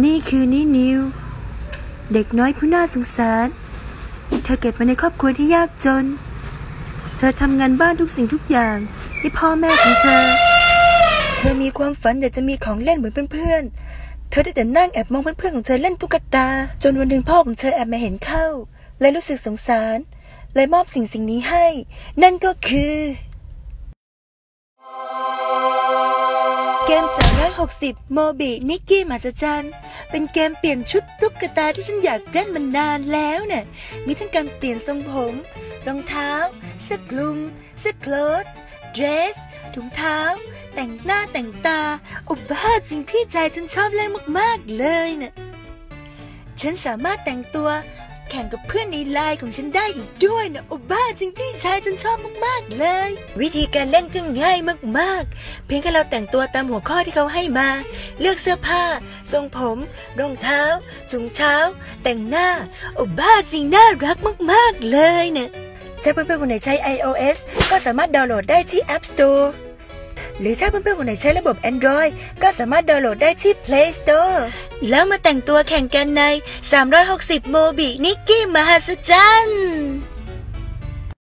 นี่คือนินิว เด็กน้อยผู้น่าสงสาร เธอเกิดมาในครอบครัวที่ยากจน เธอทำงานบ้านทุกสิ่งทุกอย่างให้พ่อแม่ของเธอ เธอมีความฝันอยากจะมีของเล่นเหมือนเพื่อนๆ เธอได้แต่นั่งแอบมองเพื่อนๆของเธอเล่นตุ๊กตา จนวันหนึ่งพ่อของเธอแอบมาเห็นเข้า และรู้สึกสงสารเลยมอบสิ่งสิ่งนี้ให้ นั่นก็คือ ม 360 โมบินิกกี้มาสจันเป็นเกมเปลี่ยนชุดตุ๊กตาที่ฉันอยากเล่นมานานแล้วเนี่ย มีทั้งการเปลี่ยนทรงผม รองเท้า เสื้อคลุม เสื้อโคลทเดรส ถุงเท้า แต่งหน้าแต่งตาอ้บ้าจริงพี่ชายฉันชอบเล่นมากๆเลยเนี่ยฉันสามารถแต่งตัว แข่งกับเพื่อนในไลน์ของฉันได้อีกด้วยนะโอบ้าจริงพี่ชายฉันชอบมากๆเลย วิธีการเล่นก็ง่ายมากๆ เพียงแค่เราแต่งตัวตามหัวข้อที่เขาให้มา เลือกเสื้อผ้า ทรงผม รองเท้าถุงเท้า แต่งหน้า โอบ้าจริงน่ารักมากๆเลยเนี่ยถ้าเพื่อนๆคนไหนใช้ iOS ก็สามารถดาวน์โหลดได้ที่ App Store หรือถ้าเพื่อนๆคนไหนใช้ระบบ Android ก็สามารถดาวน์โหลดได้ที่ Play Store แล้วมาแต่งตัวแข่งกันใน 360 โมบินิกกี้มหัศจรรย์